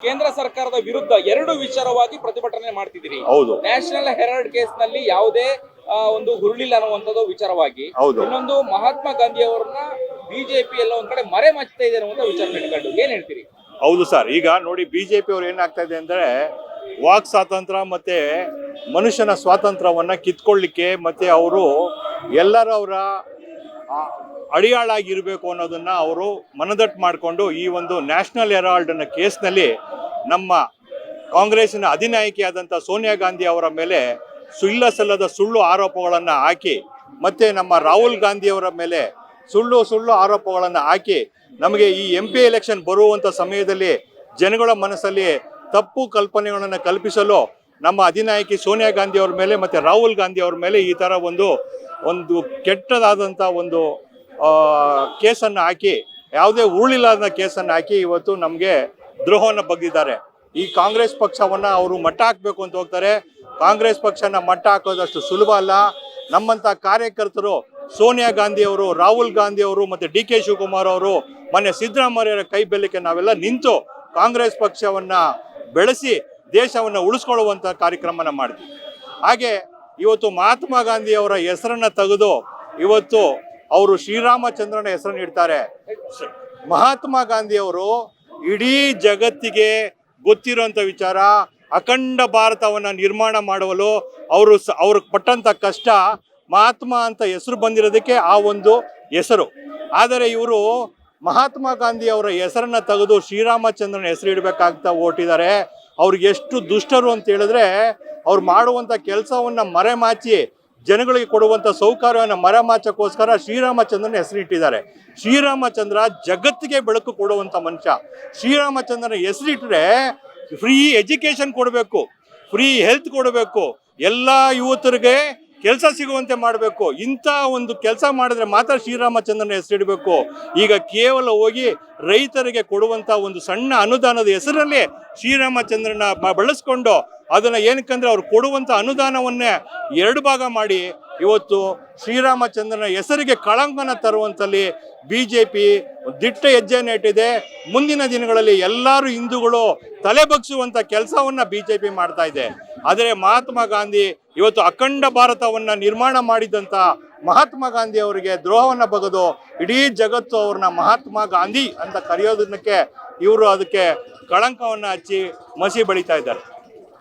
ಕೇಂದ್ರ ಸರ್ಕಾರದ ವಿರುದ್ಧ ಎರಡು ವಿಚಾರವಾಗಿ ಪ್ರತಿಭಟನೆ ಮಾಡ್ತಿದ್ದೀರಿ. ಹೌದು. ನ್ಯಾಷನಲ್ ಹೆರಾಲ್ಡ್ ಕೇಸ್ನಲ್ಲಿ ಯಾವುದೇ ಒಂದು ಹುರುಳಿಲ್ಲ ಅನ್ನುವಂಥದ್ದು ವಿಚಾರವಾಗಿ. ಇನ್ನೊಂದು ಮಹಾತ್ಮ ಗಾಂಧಿ ಅವರನ್ನ ಬಿಜೆಪಿ ಎಲ್ಲ ಒಂದ್ ಕಡೆ ಮರೆ ಮಚ್ತಾ ಇದೆ ಅನ್ನುವಂಥ ವಿಚಾರ ಇಟ್ಕೊಂಡು ಏನ್ ಹೇಳ್ತೀರಿ? ಹೌದು ಸರ್. ಈಗ ನೋಡಿ ಬಿಜೆಪಿ ಅವ್ರು ಏನಾಗ್ತಾ ಇದೆ ಅಂದ್ರೆ ವಾಕ್ ಸ್ವಾತಂತ್ರ್ಯ ಮತ್ತೆ ಮನುಷ್ಯನ ಸ್ವಾತಂತ್ರ್ಯವನ್ನ ಕಿತ್ಕೊಳ್ಳಿಕ್ಕೆ ಮತ್ತೆ ಅವರು ಎಲ್ಲರ ಅವರ ಅಡಿಯಾಳಾಗಿರಬೇಕು ಅನ್ನೋದನ್ನು ಅವರು ಮನದಟ್ಟು ಮಾಡಿಕೊಂಡು ಈ ಒಂದು ನ್ಯಾಷನಲ್ ಹೆರಾಲ್ಡ್ನ ಕೇಸ್ನಲ್ಲಿ ನಮ್ಮ ಕಾಂಗ್ರೆಸ್ಸಿನ ಅಧಿನಾಯಕಿಯಾದಂಥ ಸೋನಿಯಾ ಗಾಂಧಿ ಅವರ ಮೇಲೆ ಸುಳ್ಳ ಸಲ್ಲದ ಸುಳ್ಳು ಆರೋಪಗಳನ್ನು ಹಾಕಿ ಮತ್ತು ನಮ್ಮ ರಾಹುಲ್ ಗಾಂಧಿ ಅವರ ಮೇಲೆ ಸುಳ್ಳು ಸುಳ್ಳು ಆರೋಪಗಳನ್ನು ಹಾಕಿ ನಮಗೆ ಈ ಎಂ ಪಿ ಎಲೆಕ್ಷನ್ ಬರುವಂಥ ಸಮಯದಲ್ಲಿ ಜನಗಳ ಮನಸ್ಸಲ್ಲಿ ತಪ್ಪು ಕಲ್ಪನೆಗಳನ್ನು ಕಲ್ಪಿಸಲು ನಮ್ಮ ಅಧಿನಾಯಕಿ ಸೋನಿಯಾ ಗಾಂಧಿ ಅವರ ಮೇಲೆ ಮತ್ತು ರಾಹುಲ್ ಗಾಂಧಿ ಅವ್ರ ಮೇಲೆ ಈ ಥರ ಒಂದು ಒಂದು ಕೆಟ್ಟದಾದಂಥ ಒಂದು ಕೇಸನ್ನು ಹಾಕಿ, ಯಾವುದೇ ಉರುಳಿಲ್ಲದ ಕೇಸನ್ನು ಹಾಕಿ ಇವತ್ತು ನಮಗೆ ದ್ರೋಹವನ್ನು ಬಗ್ಗಿದ್ದಾರೆ ಈ ಕಾಂಗ್ರೆಸ್ ಪಕ್ಷವನ್ನು ಅವರು ಮಟ್ಟ ಹಾಕಬೇಕು ಅಂತ ಹೋಗ್ತಾರೆ. ಕಾಂಗ್ರೆಸ್ ಪಕ್ಷನ ಮಟ್ಟ ಹಾಕೋದಷ್ಟು ಸುಲಭ ಅಲ್ಲ. ನಮ್ಮಂಥ ಕಾರ್ಯಕರ್ತರು ಸೋನಿಯಾ ಗಾಂಧಿ ಅವರು, ರಾಹುಲ್ ಗಾಂಧಿ ಅವರು ಮತ್ತು ಡಿ ಕೆ ಶಿವಕುಮಾರ್ ಅವರು, ಮೊನ್ನೆ ಸಿದ್ದರಾಮಯ್ಯರ ಕೈ ಬೆಲ್ಲಕ್ಕೆ ನಾವೆಲ್ಲ ನಿಂತು ಕಾಂಗ್ರೆಸ್ ಪಕ್ಷವನ್ನು ಬೆಳೆಸಿ ದೇಶವನ್ನು ಉಳಿಸ್ಕೊಳ್ಳುವಂಥ ಕಾರ್ಯಕ್ರಮನ ಮಾಡಿದ್ವಿ. ಹಾಗೆ ಇವತ್ತು ಮಹಾತ್ಮ ಗಾಂಧಿ ಅವರ ಹೆಸರನ್ನ ತೆಗೆದು ಇವತ್ತು ಅವರು ಶ್ರೀರಾಮಚಂದ್ರನ ಹೆಸರನ್ನು ಇಡ್ತಾರೆ ಮಹಾತ್ಮ ಗಾಂಧಿ ಅವರು ಇಡೀ ಜಗತ್ತಿಗೆ ಗೊತ್ತಿರುವಂಥ ವಿಚಾರ, ಅಖಂಡ ಭಾರತವನ್ನು ನಿರ್ಮಾಣ ಮಾಡುವಲು ಅವರು ಸ ಅವ್ರಿಗೆ ಪಟ್ಟಂಥ ಕಷ್ಟ ಮಹಾತ್ಮ ಅಂತ ಹೆಸರು ಬಂದಿರೋದಕ್ಕೆ ಆ ಒಂದು ಹೆಸರು. ಆದರೆ ಇವರು ಮಹಾತ್ಮ ಗಾಂಧಿ ಅವರ ಹೆಸರನ್ನ ತೆಗೆದು ಶ್ರೀರಾಮಚಂದ್ರನ ಹೆಸರು ಇಡಬೇಕಾಗ್ತಾ ಓಟಿದ್ದಾರೆ. ಅವ್ರಿಗೆ ಎಷ್ಟು ದುಷ್ಟರು ಅಂತ ಹೇಳಿದ್ರೆ ಅವ್ರು ಮಾಡುವಂಥ ಕೆಲಸವನ್ನ ಮರೆಮಾಚಿ ಜನಗಳಿಗೆ ಕೊಡುವಂಥ ಸೌಕರ್ಯವನ್ನು ಮರಮಾಚಕ್ಕೋಸ್ಕರ ಶ್ರೀರಾಮಚಂದ್ರನ ಹೆಸರಿಟ್ಟಿದ್ದಾರೆ. ಶ್ರೀರಾಮಚಂದ್ರ ಜಗತ್ತಿಗೆ ಬೆಳಕು ಕೊಡುವಂಥ ಮನುಷ್ಯ. ಶ್ರೀರಾಮಚಂದ್ರನ ಹೆಸರಿಟ್ಟರೆ ಫ್ರೀ ಎಜುಕೇಶನ್ ಕೊಡಬೇಕು ಫ್ರೀ ಹೆಲ್ತ್ ಕೊಡಬೇಕು, ಎಲ್ಲ ಯುವತರಿಗೆ ಕೆಲಸ ಸಿಗುವಂತೆ ಮಾಡಬೇಕು. ಇಂಥ ಒಂದು ಕೆಲಸ ಮಾಡಿದ್ರೆ ಮಾತ್ರ ಶ್ರೀರಾಮಚಂದ್ರನ ಹೆಸರಿಡಬೇಕು. ಈಗ ಕೇವಲ ಹೋಗಿ ರೈತರಿಗೆ ಕೊಡುವಂಥ ಒಂದು ಸಣ್ಣ ಅನುದಾನದ ಹೆಸರಲ್ಲಿ ಶ್ರೀರಾಮಚಂದ್ರನ ಬಳಸ್ಕೊಂಡು ಅದನ್ನು ಏನಕ್ಕಂದ್ರೆ ಅವ್ರು ಕೊಡುವಂಥ ಅನುದಾನವನ್ನೇ ಎರಡು ಭಾಗ ಮಾಡಿ ಇವತ್ತು ಶ್ರೀರಾಮಚಂದ್ರನ ಹೆಸರಿಗೆ ಕಳಂಕನ ತರುವಂತಲ್ಲಿ ಬಿ ಜೆ ಪಿ ದಿಟ್ಟ ಹೆಜ್ಜೆಯನ್ನು ಇಟ್ಟಿದೆ ಮುಂದಿನ ದಿನಗಳಲ್ಲಿ ಎಲ್ಲರೂ ಹಿಂದೂಗಳು ತಲೆ ಬಗ್ಸುವಂಥ ಕೆಲಸವನ್ನ ಬಿ ಜೆ ಪಿ ಮಾಡ್ತಾ ಇದೆ. ಆದರೆ ಮಹಾತ್ಮ ಗಾಂಧಿ ಇವತ್ತು ಅಖಂಡ ಭಾರತವನ್ನ ನಿರ್ಮಾಣ ಮಾಡಿದಂಥ ಮಹಾತ್ಮ ಗಾಂಧಿ ಅವರಿಗೆ ದ್ರೋಹವನ್ನ ಬಗೆದು ಇಡೀ ಜಗತ್ತು ಅವ್ರನ್ನ ಮಹಾತ್ಮ ಗಾಂಧಿ ಅಂತ ಕರೆಯೋದಕ್ಕೆ ಇವರು ಅದಕ್ಕೆ ಕಳಂಕವನ್ನ ಹಚ್ಚಿ ಮಸಿ ಬಳಿತಾ ಇದ್ದಾರೆ.